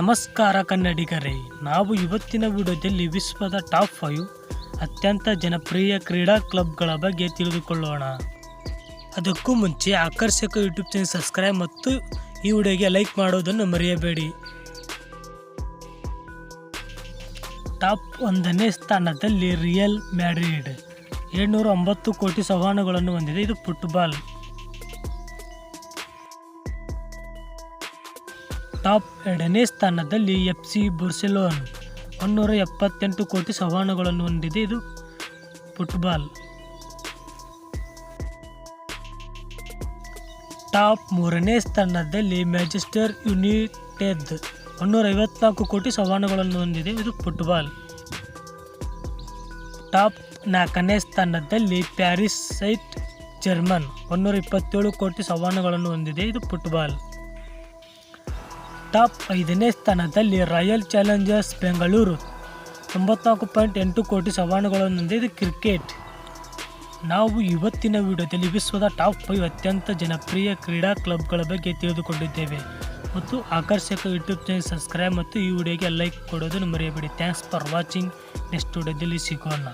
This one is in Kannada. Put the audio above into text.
ನಮಸ್ಕಾರ ಕನ್ನಡಿಗರೇ, ನಾವು ಇವತ್ತಿನ ವಿಡಿಯೋದಲ್ಲಿ ವಿಶ್ವದ ಟಾಪ್ ಫೈವ್ ಅತ್ಯಂತ ಜನಪ್ರಿಯ ಕ್ರೀಡಾ ಕ್ಲಬ್ಗಳ ಬಗ್ಗೆ ತಿಳಿದುಕೊಳ್ಳೋಣ. ಅದಕ್ಕೂ ಮುಂಚೆ ಆಕರ್ಷಕ ಯೂಟ್ಯೂಬ್ ಚಾನಲ್ ಸಬ್ಸ್ಕ್ರೈಬ್ ಮತ್ತು ಈ ವಿಡಿಯೋಗೆ ಲೈಕ್ ಮಾಡೋದನ್ನು ಮರೆಯಬೇಡಿ. ಟಾಪ್ ಒಂದನೇ ಸ್ಥಾನದಲ್ಲಿ ರಿಯಲ್ ಮ್ಯಾಡ್ರಿಡ್, ಏಳ್ನೂರ ಒಂಬತ್ತು ಕೋಟಿ ಸವಾನುಗಳನ್ನು ಹೊಂದಿದೆ. ಇದು ಫುಟ್ಬಾಲ್. ಟಾಪ್ ಎರಡನೇ ಸ್ಥಾನದಲ್ಲಿ ಎಫ್ ಸಿ ಬುರ್ಸೆಲೋನ್. ಒನ್ನೂರ ಎಪ್ಪತ್ತೆಂಟು ಕೋಟಿ ಸವಾಲುಗಳನ್ನು ಹೊಂದಿದೆ ಇದು ಫುಟ್ಬಾಲ್. ಟಾಪ್ ಮೂರನೇ ಸ್ಥಾನದಲ್ಲಿ ಮ್ಯಾಂಚೆಸ್ಟರ್ ಯುನೈಟೆಡ್. ಒನ್ನೂರ ಐವತ್ನಾಲ್ಕು ಕೋಟಿ ಸವಾಲುಗಳನ್ನು ಹೊಂದಿದೆ ಇದು ಫುಟ್ಬಾಲ್. ಟಾಪ್ ನಾಲ್ಕನೇ ಸ್ಥಾನದಲ್ಲಿ ಪ್ಯಾರಿಸ್ ಸೈಟ್ ಜರ್ಮನ್. ಒನ್ನೂರ ಇಪ್ಪತ್ತೇಳು ಕೋಟಿ ಸವಾಲುಗಳನ್ನು ಹೊಂದಿದೆ ಇದು ಫುಟ್ಬಾಲ್. ಟಾಪ್ ಐದನೇ ಸ್ಥಾನದಲ್ಲಿ ರಾಯಲ್ ಚಾಲೆಂಜರ್ಸ್ ಬೆಂಗಳೂರು. ತೊಂಬತ್ನಾಲ್ಕು ಪಾಯಿಂಟ್ ಎಂಟು ಕೋಟಿ ಸವಾಲುಗಳನ್ನು ಹೊಂದಿದೆ ಕ್ರಿಕೆಟ್. ನಾವು ಇವತ್ತಿನ ವಿಡಿಯೋದಲ್ಲಿ ವಿಶ್ವದ ಟಾಪ್ ಫೈವ್ ಅತ್ಯಂತ ಜನಪ್ರಿಯ ಕ್ರೀಡಾ ಕ್ಲಬ್ಗಳ ಬಗ್ಗೆ ತಿಳಿದುಕೊಂಡಿದ್ದೇವೆ. ಮತ್ತು ಆಕರ್ಷಕ ಯೂಟ್ಯೂಬ್ ಚಾನಲ್ ಸಬ್ಸ್ಕ್ರೈಬ್ ಮತ್ತು ಈ ವಿಡಿಯೋಗೆ ಲೈಕ್ ಕೊಡೋದನ್ನು ಮರೆಯಬೇಡಿ. Thanks for watching. ನೆಕ್ಸ್ಟ್ ವಿಡಿಯೋದಲ್ಲಿ ಸಿಗೋಣ.